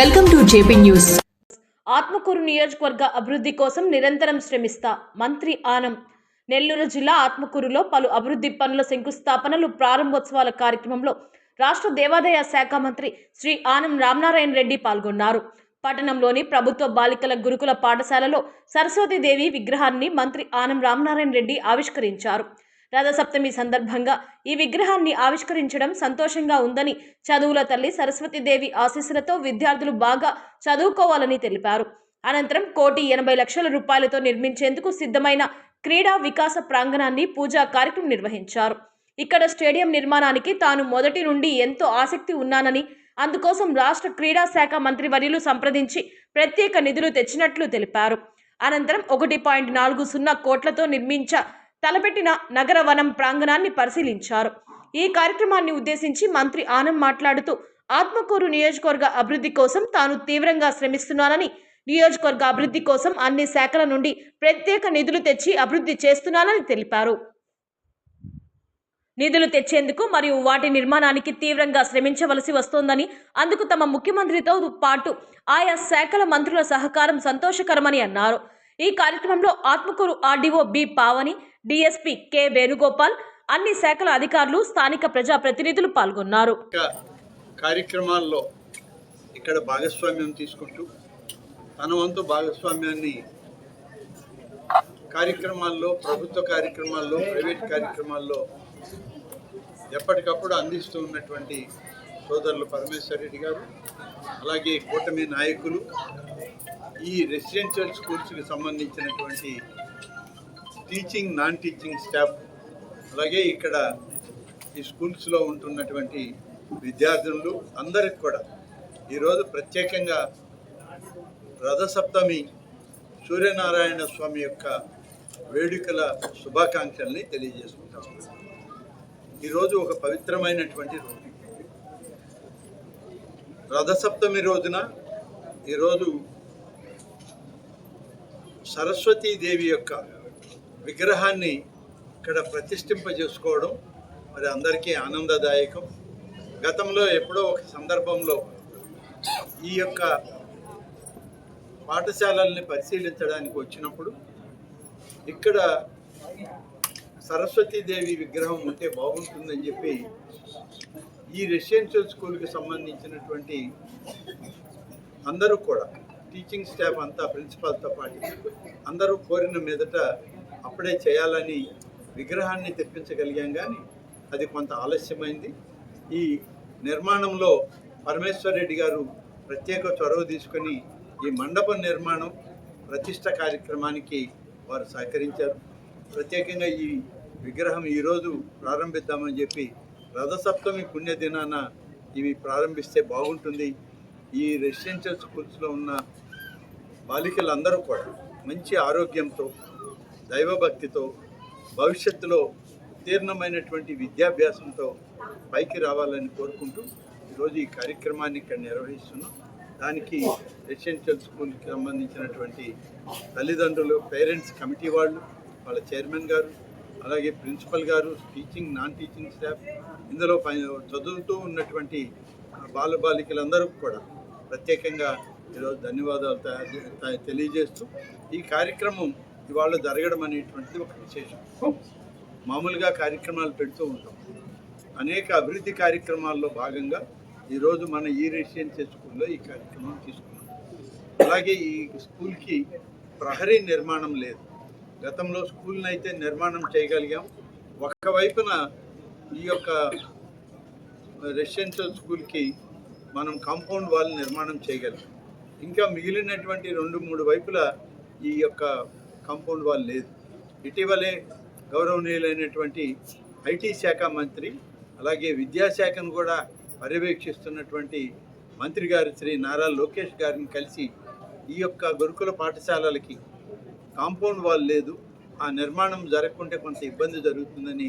Welcome to JP news. Atmakur నియోజకవర్గ అభివృద్ధి కోసం నిరంతరం శ్రమిస్తా మంత్రి ఆనం. నెల్లూరు జిల్లా ఆత్మకూరులో పలు అభివృద్ధి పనుల శంకుస్థాపనలు ప్రారంభోత్సవాల కార్యక్రమంలో రాష్ట్ర దేవాదాయ శాఖ మంత్రి శ్రీ ఆనం రామనారాయణ రెడ్డి పాల్గొన్నారు. పట్టణంలోని ప్రభుత్వ బాలికల గురుకుల పాఠశాలలో సరస్వతీదేవి విగ్రహాన్ని మంత్రి ఆనం రామనారాయణ రెడ్డి ఆవిష్కరించారు. రథసప్తమి సందర్భంగా ఈ విగ్రహాన్ని ఆవిష్కరించడం సంతోషంగా ఉందని చదువుల తల్లి సరస్వతీదేవి ఆశీస్సులతో విద్యార్థులు బాగా చదువుకోవాలని తెలిపారు. అనంతరం కోటి ఎనభై లక్షల రూపాయలతో నిర్మించేందుకు సిద్ధమైన క్రీడా వికాస ప్రాంగణాన్ని పూజా కార్యక్రమం నిర్వహించారు. ఇక్కడ స్టేడియం నిర్మాణానికి తాను మొదటి నుండి ఎంతో ఆసక్తి ఉన్నానని అందుకోసం రాష్ట్ర క్రీడా శాఖ మంత్రి వర్యులు సంప్రదించి ప్రత్యేక నిధులు తెచ్చినట్లు తెలిపారు. అనంతరం ఒకటి పాయింట్ నాలుగు సున్నా కోట్లతో నిర్మించ తలపెట్టిన నగర వనం ప్రాంగణాన్ని పరిశీలించారు. ఈ కార్యక్రమాన్ని ఉద్దేశించి మంత్రి ఆనం మాట్లాడుతూ ఆత్మకూరు నియోజకవర్గ అభివృద్ధి కోసం తాను తీవ్రంగా శ్రమిస్తున్నానని నియోజకవర్గ అభివృద్ధి కోసం అన్ని శాఖల నుండి ప్రత్యేక నిధులు తెచ్చి అభివృద్ధి చేస్తున్నానని తెలిపారు. నిధులు తెచ్చేందుకు మరియు వాటి నిర్మాణానికి తీవ్రంగా శ్రమించవలసి వస్తోందని అందుకు తమ ముఖ్యమంత్రితో పాటు ఆయా శాఖల మంత్రుల సహకారం సంతోషకరమని అన్నారు. ఈ కార్యక్రమంలో Atmakur RDO B Pavani DSP K Venugopal అన్ని శాఖల అధికారులు స్థానిక ప్రజాప్రతినిధులు పాల్గొన్నారు. కార్యక్రమాల్లో ఇక్కడ భాగస్వామ్యం తీసుకుంటూ తన వంతు భాగస్వామ్యాన్ని కార్యక్రమాల్లో ప్రభుత్వ కార్యక్రమాల్లో ప్రైవేట్ కార్యక్రమాల్లో ఎప్పటికప్పుడు అందిస్తూ ఉన్నటువంటి సోదరులు పరమేశ్వర రెడ్డి గారు అలాగే కూటమి నాయకులు ఈ రెసిడెన్షియల్ స్కూల్స్కి సంబంధించినటువంటి టీచింగ్ నాన్ టీచింగ్ స్టాఫ్ అలాగే ఇక్కడ ఈ స్కూల్స్లో ఉంటున్నటువంటి విద్యార్థులు అందరికి కూడా ఈరోజు ప్రత్యేకంగా రథసప్తమి సూర్యనారాయణ స్వామి యొక్క వేడుకల శుభాకాంక్షల్ని తెలియజేసుకుంటాం. ఈరోజు ఒక పవిత్రమైనటువంటి రోజు. రథసప్తమి రోజున ఈరోజు సరస్వతీదేవి యొక్క విగ్రహాన్ని ఇక్కడ ప్రతిష్ఠింపజేసుకోవడం మరి అందరికీ ఆనందదాయకం. గతంలో ఎప్పుడో ఒక సందర్భంలో ఈ యొక్క పాఠశాలల్ని పరిశీలించడానికి వచ్చినప్పుడు ఇక్కడ సరస్వతీదేవి విగ్రహం ఉంటే బాగుంటుందని చెప్పి ఈ రెసిడెన్షియల్ స్కూల్కి సంబంధించినటువంటి అందరూ కూడా టీచింగ్ స్టాఫ్ అంతా ప్రిన్సిపాల్తో పాటు అందరూ కోరిన మీదట అప్పుడే చేయాలని విగ్రహాన్ని తెప్పించగలిగాం కానీ అది కొంత ఆలస్యమైంది. ఈ నిర్మాణంలో పరమేశ్వర్ రెడ్డి గారు ప్రత్యేక చొరవ తీసుకొని ఈ మండపం నిర్మాణం ప్రతిష్ట కార్యక్రమానికి వారు సహకరించారు. ప్రత్యేకంగా ఈ విగ్రహం ఈరోజు ప్రారంభిద్దామని చెప్పి రథసప్తమి పుణ్యదినాన ఇవి ప్రారంభిస్తే బాగుంటుంది. ఈ రెసిడెన్షియల్ స్కూల్స్లో ఉన్న బాలికలందరూ కూడా మంచి ఆరోగ్యంతో దైవభక్తితో భవిష్యత్తులో ఉత్తీర్ణమైనటువంటి విద్యాభ్యాసంతో పైకి రావాలని కోరుకుంటూ ఈరోజు ఈ కార్యక్రమాన్ని ఇక్కడ నిర్వహిస్తున్నాం. దానికి రెసిడెన్షియల్ స్కూల్కి సంబంధించినటువంటి తల్లిదండ్రులు పేరెంట్స్ కమిటీ వాళ్ళు వాళ్ళ చైర్మన్ గారు అలాగే ప్రిన్సిపల్ గారు టీచింగ్ నాన్ టీచింగ్ స్టాఫ్ ఇందులో పై చదువుతూ ఉన్నటువంటి బాల బాలికలందరూ కూడా ప్రత్యేకంగా ఈరోజు ధన్యవాదాలు తయారు త- తెలియజేస్తూ ఈ కార్యక్రమం ఇవాళ జరగడం అనేటువంటిది ఒక విశేషం. మామూలుగా కార్యక్రమాలు పెడుతూ ఉంటాం. అనేక అభివృద్ధి కార్యక్రమాల్లో భాగంగా ఈరోజు మన ఈ రెసిడెన్సీ స్కూల్లో ఈ కార్యక్రమం తీసుకున్నాం. అలాగే ఈ స్కూల్కి ప్రహరీ నిర్మాణం లేదు. గతంలో స్కూల్ని అయితే నిర్మాణం చేయగలిగాం. ఒకవైపున వైపున ఈ యొక్క రెసిడెన్షియల్ స్కూల్కి మనం కాంపౌండ్ వాల్ నిర్మాణం చేయగలం. ఇంకా మిగిలినటువంటి రెండు మూడు వైపుల ఈ యొక్క కాంపౌండ్ వాల్ లేదు. ఇటీవలే గౌరవనీయులైనటువంటి ఐటీ శాఖ మంత్రి అలాగే విద్యాశాఖను కూడా పర్యవేక్షిస్తున్నటువంటి మంత్రి గారు శ్రీ నారా లోకేష్ గారిని కలిసి ఈ యొక్క గురుకుల పాఠశాలలకి కాంపౌండ్ వాల్ లేదు. ఆ నిర్మాణం జరగకుంటే కొంత ఇబ్బంది జరుగుతుందని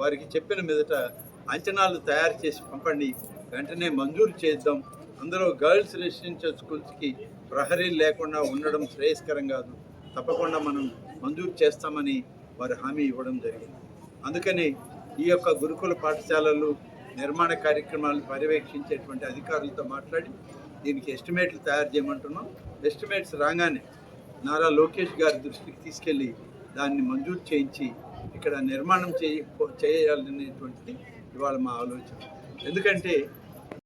వారికి చెప్పిన మీదట అంచనాలు తయారు చేసి పంపండి. వెంటనే మంజూరు చేద్దాం. అందులో గర్ల్స్ రెసిడెన్షియల్ స్కూల్స్కి ప్రహరీ లేకుండా ఉండడం శ్రేయస్కరం కాదు. తప్పకుండా మనం మంజూరు చేస్తామని వారు హామీ ఇవ్వడం జరిగింది. అందుకని ఈ యొక్క గురుకుల పాఠశాలలు నిర్మాణ కార్యక్రమాలు పర్యవేక్షించేటువంటి అధికారులతో మాట్లాడి దీనికి ఎస్టిమేట్లు తయారు చేయమంటున్నాం. ఎస్టిమేట్స్ రాగానే నారా లోకేష్ గారి దృష్టికి తీసుకెళ్ళి దాన్ని మంజూరు చేయించి ఇక్కడ నిర్మాణం చేయ చేయాలనేటువంటిది ఇవాళ మా ఆలోచన. ఎందుకంటే